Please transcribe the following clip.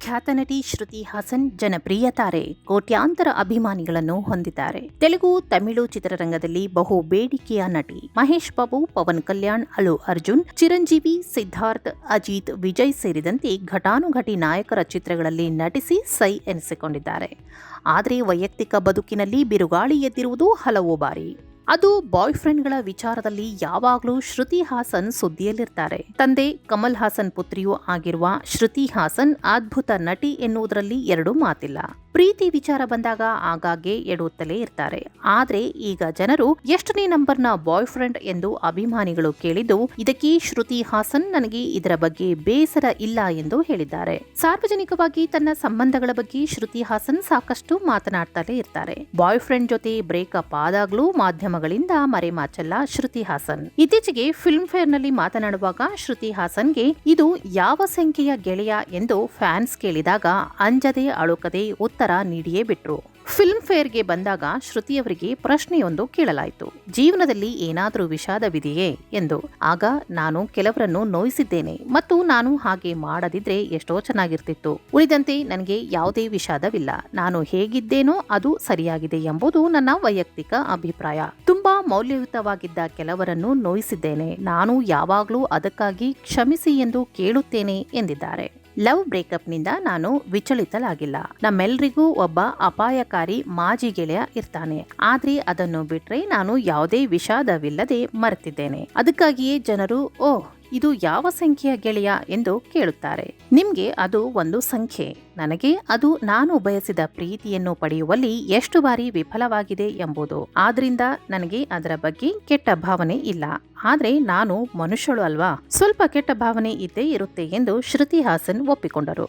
ಖ್ಯಾತ ನಟಿ ಶ್ರುತಿ ಹಾಸನ್ ಜನಪ್ರಿಯ ತಾರೆ ಕೋಟ್ಯಾಂತರ ಅಭಿಮಾನಿಗಳನ್ನು ಹೊಂದಿದ್ದಾರೆ. ತೆಲುಗು, ತಮಿಳು ಚಿತ್ರರಂಗದಲ್ಲಿ ಬಹು ಬೇಡಿಕೆಯ ನಟಿ ಮಹೇಶ್ ಬಾಬು, ಪವನ್ ಕಲ್ಯಾಣ್, ಅಲು ಅರ್ಜುನ್, ಚಿರಂಜೀವಿ, ಸಿದ್ಧಾರ್ಥ್, ಅಜಿತ್, ವಿಜಯ್ ಸೇರಿದಂತೆ ಘಟಾನುಘಟಿ ನಾಯಕರ ಚಿತ್ರಗಳಲ್ಲಿ ನಟಿಸಿ ಸೈ ಎನಿಸಿಕೊಂಡಿದ್ದಾರೆ. ಆದರೆ ವೈಯಕ್ತಿಕ ಬದುಕಿನಲ್ಲಿ ಬಿರುಗಾಳಿ ಎದ್ದಿರುವುದು ಹಲವು ಬಾರಿ. ಅದು ಬಾಯ್ ಫ್ರೆಂಡ್ಗಳ ವಿಚಾರದಲ್ಲಿ ಯಾವಾಗಲೂ ಶ್ರುತಿ ಹಾಸನ್ ಸುದ್ದಿಯಲ್ಲಿರ್ತಾರೆ. ತಂದೆ ಕಮಲ್ ಹಾಸನ್ ಪುತ್ರಿಯೂ ಆಗಿರುವ ಶ್ರುತಿ ಹಾಸನ್ ಅದ್ಭುತ ನಟಿ ಎನ್ನುವುದರಲ್ಲಿ ಎರಡು ಮಾತಿಲ್ಲ. ಪ್ರೀತಿ ವಿಚಾರ ಬಂದಾಗ ಆಗಾಗ್ಗೆ ಎಡುತ್ತಲೇ ಇರ್ತಾರೆ. ಆದ್ರೆ ಈಗ ಜನರು ಎಷ್ಟನೇ ನಂಬರ್ನ ಬಾಯ್ ಫ್ರೆಂಡ್ ಎಂದು ಅಭಿಮಾನಿಗಳು ಕೇಳಿದ್ದು, ಇದಕ್ಕೆ ಶ್ರುತಿ ಹಾಸನ್ ನನಗೆ ಇದರ ಬಗ್ಗೆ ಬೇಸರ ಇಲ್ಲ ಎಂದು ಹೇಳಿದ್ದಾರೆ. ಸಾರ್ವಜನಿಕವಾಗಿ ತನ್ನ ಸಂಬಂಧಗಳ ಬಗ್ಗೆ ಶ್ರುತಿ ಹಾಸನ್ ಸಾಕಷ್ಟು ಮಾತನಾಡ್ತಲೇ ಇರ್ತಾರೆ. ಬಾಯ್ ಫ್ರೆಂಡ್ ಜೊತೆ ಬ್ರೇಕಪ್ ಆದಾಗ್ಲೂ ಮಾಧ್ಯಮಗಳಿಂದ ಮರೆಮಾಚಲ್ಲ ಶ್ರುತಿ ಹಾಸನ್. ಇತ್ತೀಚೆಗೆ ಫಿಲ್ಮ್ ಫೇರ್ನಲ್ಲಿ ಮಾತನಾಡುವಾಗ ಶ್ರುತಿ ಹಾಸನ್ಗೆ, ಇದು ಯಾವ ಸಂಖ್ಯೆಯ ಗೆಳೆಯ? ಎಂದು ಫ್ಯಾನ್ಸ್ ಕೇಳಿದಾಗ, ಅಂಜದೆ ಅಳುಕದೆ ಉತ್ತರ ನೀಡಿಯೇ ಬಿಟ್ರು. ಫಿಲ್ಮ್ ಫೇರ್ಗೆ ಬಂದಾಗ ಶ್ರುತಿಯವರಿಗೆ ಪ್ರಶ್ನೆಯೊಂದು ಕೇಳಲಾಯಿತು. ಜೀವನದಲ್ಲಿ ಏನಾದರೂ ವಿಷಾದವಿದೆಯೇ? ಎಂದು. ಆಗ ನಾನು ಕೆಲವರನ್ನು ನೋಯಿಸಿದ್ದೇನೆ ಮತ್ತು ನಾನು ಹಾಗೆ ಮಾಡದಿದ್ರೆ ಎಷ್ಟೋ ಚೆನ್ನಾಗಿರ್ತಿತ್ತು. ಉಳಿದಂತೆ ನನಗೆ ಯಾವುದೇ ವಿಷಾದವಿಲ್ಲ. ನಾನು ಹೇಗಿದ್ದೇನೋ ಅದು ಸರಿಯಾಗಿದೆ ಎಂಬುದು ನನ್ನ ವೈಯಕ್ತಿಕ ಅಭಿಪ್ರಾಯ. ತುಂಬಾ ಮೌಲ್ಯಯುತವಾಗಿದ್ದ ಕೆಲವರನ್ನು ನೋಯಿಸಿದ್ದೇನೆ. ನಾನು ಯಾವಾಗಲೂ ಅದಕ್ಕಾಗಿ ಕ್ಷಮಿಸಿ ಎಂದು ಕೇಳುತ್ತೇನೆ ಎಂದಿದ್ದಾರೆ. ಲವ್ ಬ್ರೇಕಪ್ನಿಂದ ನಾನು ವಿಚಲಿತಲಾಗಿಲ್ಲ ನಮ್ಮೆಲ್ರಿಗೂ ಒಬ್ಬ ಅಪಾಯಕಾರಿ ಮಾಜಿ ಗೆಳೆಯ ಇರ್ತಾನೆ. ಆದ್ರೆ ಅದನ್ನು ಬಿಟ್ರೆ ನಾನು ಯಾವುದೇ ವಿಷಾದವಿಲ್ಲದೆ ಮರೆತಿದ್ದೇನೆ. ಅದಕ್ಕಾಗಿಯೇ ಜನರು, ಓಹ್ ಇದು ಯಾವ ಸಂಖ್ಯೆಯ ಗೆಳೆಯ ಎಂದು ಕೇಳುತ್ತಾರೆ. ನಿಮ್ಗೆ ಅದು ಒಂದು ಸಂಖ್ಯೆ. ನನಗೆ ಅದು ನಾನು ಬಯಸಿದ ಪ್ರೀತಿಯನ್ನು ಪಡೆಯುವಲ್ಲಿ ಎಷ್ಟು ಬಾರಿ ವಿಫಲವಾಗಿದೆ ಎಂಬುದು. ಆದ್ರಿಂದ ನನಗೆ ಅದರ ಬಗ್ಗೆ ಕೆಟ್ಟ ಭಾವನೆ ಇಲ್ಲ. ಆದರೆ ನಾನು ಮನುಷ್ಯಳು ಅಲ್ವಾ? ಸ್ವಲ್ಪ ಕೆಟ್ಟ ಭಾವನೆ ಇದ್ದೇ ಇರುತ್ತೆ ಎಂದು ಶ್ರುತಿ ಹಾಸನ್ ಒಪ್ಪಿಕೊಂಡರು.